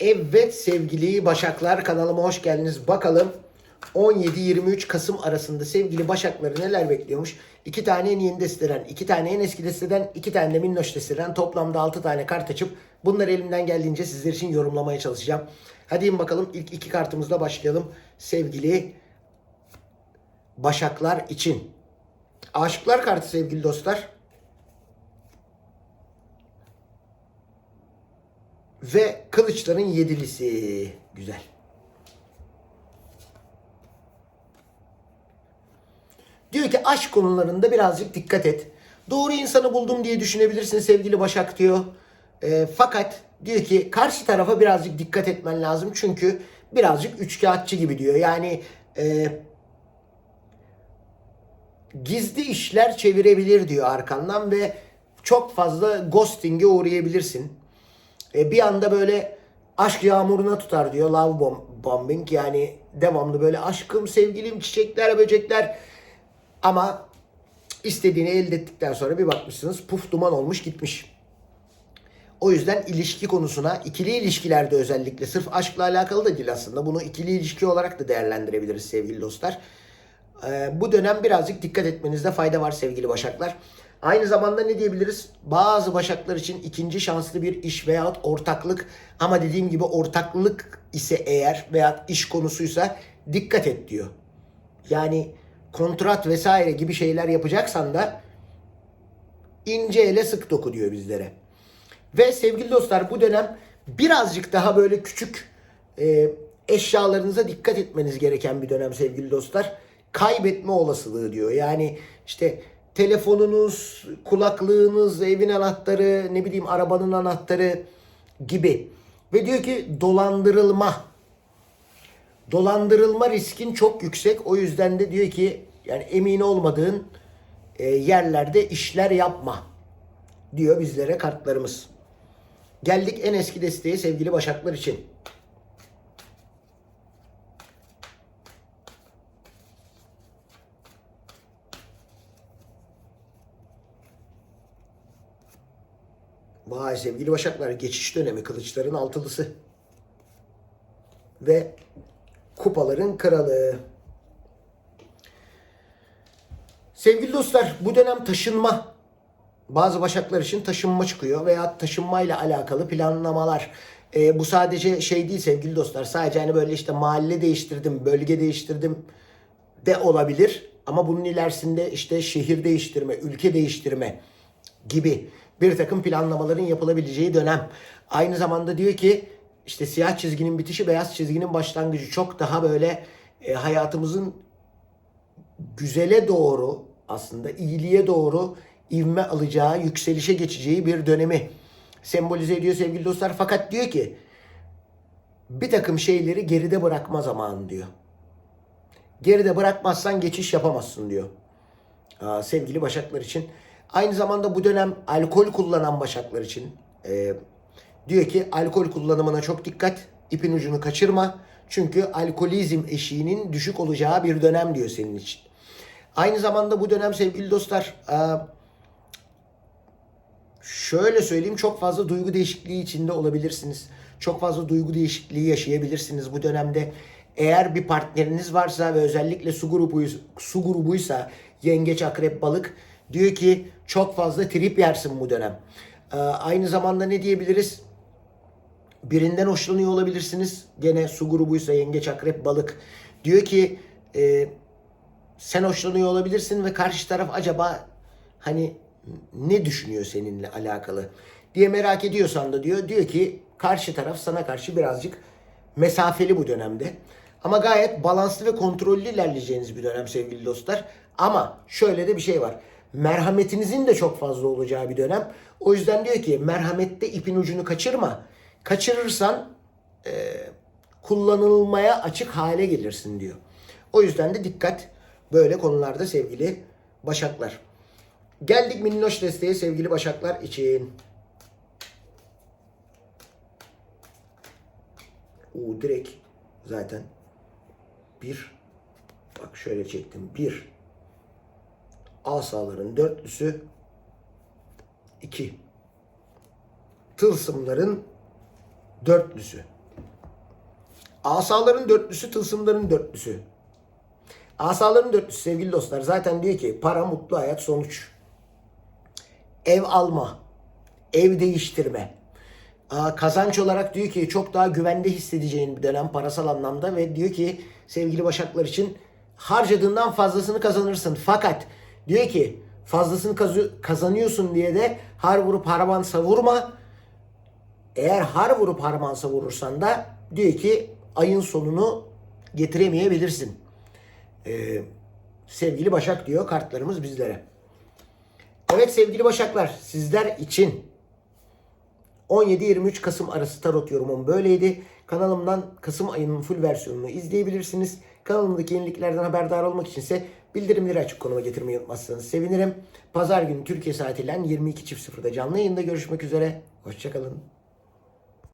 Evet sevgili Başaklar kanalıma hoş geldiniz. Bakalım 17-23 Kasım arasında sevgili Başakları neler bekliyormuş? İki tane en yeni desteden, iki tane en eski desteden, iki tane de minnoş desteden toplamda 6 tane kart açıp bunları elimden geldiğince sizler için yorumlamaya çalışacağım. Hadi bakalım ilk iki kartımızla başlayalım. Sevgili Başaklar için. Aşıklar kartı sevgili dostlar. Ve kılıçların yedilisi. Güzel. Diyor ki aşk konularında birazcık dikkat et. Doğru insanı buldum diye düşünebilirsin sevgili Başak diyor. E, fakat diyor ki karşı tarafa birazcık dikkat etmen lazım. Çünkü birazcık üçkağıtçı gibi diyor. Yani e, gizli işler çevirebilir diyor arkandan ve çok fazla ghosting'e uğrayabilirsin. E, bir anda böyle aşk yağmuruna tutar diyor love bom- bombing yani devamlı böyle aşkım sevgilim çiçekler böcekler ama istediğini elde ettikten sonra bir bakmışsınız puf duman olmuş gitmiş. O yüzden ilişki konusuna ikili ilişkilerde özellikle sırf aşkla alakalı da değil aslında. Bunu ikili ilişki olarak da değerlendirebiliriz sevgili dostlar. Ee, bu dönem birazcık dikkat etmenizde fayda var sevgili başaklar. Aynı zamanda ne diyebiliriz? Bazı başaklar için ikinci şanslı bir iş veyahut ortaklık ama dediğim gibi ortaklık ise eğer veyahut iş konusuysa dikkat et diyor. Yani kontrat vesaire gibi şeyler yapacaksan da ince ele sık doku diyor bizlere. Ve sevgili dostlar bu dönem birazcık daha böyle küçük e, eşyalarınıza dikkat etmeniz gereken bir dönem sevgili dostlar. Kaybetme olasılığı diyor. Yani işte telefonunuz, kulaklığınız, evin anahtarı, ne bileyim arabanın anahtarı gibi. Ve diyor ki dolandırılma. Dolandırılma riskin çok yüksek. O yüzden de diyor ki yani emin olmadığın e, yerlerde işler yapma diyor bizlere kartlarımız. Geldik en eski desteğe sevgili Başaklar için. Vay sevgili Başaklar geçiş dönemi kılıçların altılısı. Ve kupaların kralı. Sevgili dostlar bu dönem taşınma bazı başaklar için taşınma çıkıyor veya taşınmayla alakalı planlamalar. Ee, bu sadece şey değil sevgili dostlar. Sadece hani böyle işte mahalle değiştirdim, bölge değiştirdim de olabilir. Ama bunun ilerisinde işte şehir değiştirme, ülke değiştirme gibi bir takım planlamaların yapılabileceği dönem. Aynı zamanda diyor ki işte siyah çizginin bitişi, beyaz çizginin başlangıcı çok daha böyle e, hayatımızın güzele doğru aslında iyiliğe doğru ivme alacağı, yükselişe geçeceği bir dönemi sembolize ediyor sevgili dostlar. Fakat diyor ki bir takım şeyleri geride bırakma zamanı diyor. Geride bırakmazsan geçiş yapamazsın diyor. Aa, sevgili başaklar için. Aynı zamanda bu dönem alkol kullanan başaklar için e, diyor ki alkol kullanımına çok dikkat, ipin ucunu kaçırma. Çünkü alkolizm eşiğinin düşük olacağı bir dönem diyor senin için. Aynı zamanda bu dönem sevgili dostlar e, şöyle söyleyeyim çok fazla duygu değişikliği içinde olabilirsiniz. Çok fazla duygu değişikliği yaşayabilirsiniz bu dönemde. Eğer bir partneriniz varsa ve özellikle su grubu su grubuysa yengeç, akrep, balık diyor ki çok fazla trip yersin bu dönem. Ee, aynı zamanda ne diyebiliriz? Birinden hoşlanıyor olabilirsiniz. Gene su grubuysa yengeç, akrep, balık. Diyor ki e, sen hoşlanıyor olabilirsin ve karşı taraf acaba hani ne düşünüyor seninle alakalı diye merak ediyorsan da diyor diyor ki karşı taraf sana karşı birazcık mesafeli bu dönemde. Ama gayet balanslı ve kontrollü ilerleyeceğiniz bir dönem sevgili dostlar. Ama şöyle de bir şey var. Merhametinizin de çok fazla olacağı bir dönem. O yüzden diyor ki merhamette ipin ucunu kaçırma. Kaçırırsan e, kullanılmaya açık hale gelirsin diyor. O yüzden de dikkat böyle konularda sevgili başaklar. Geldik minnoş desteğe sevgili başaklar için. O direkt zaten bir bak şöyle çektim. Bir asaların dörtlüsü iki tılsımların dörtlüsü. Asaların dörtlüsü, tılsımların dörtlüsü. Asaların dörtlüsü sevgili dostlar zaten diyor ki para, mutlu hayat, sonuç. Ev alma, ev değiştirme. Kazanç olarak diyor ki çok daha güvende hissedeceğin bir dönem parasal anlamda ve diyor ki sevgili Başaklar için harcadığından fazlasını kazanırsın. Fakat diyor ki fazlasını kazanıyorsun diye de har vurup harman savurma. Eğer har vurup harman savurursan da diyor ki ayın sonunu getiremeyebilirsin. Ee, sevgili Başak diyor kartlarımız bizlere. Evet sevgili Başaklar sizler için 17-23 Kasım arası tarot yorumum böyleydi. Kanalımdan Kasım ayının full versiyonunu izleyebilirsiniz. Kanalımdaki yeniliklerden haberdar olmak içinse bildirimleri açık konuma getirmeyi unutmazsanız sevinirim. Pazar günü Türkiye saatiyle 22.00'da canlı yayında görüşmek üzere. Hoşçakalın.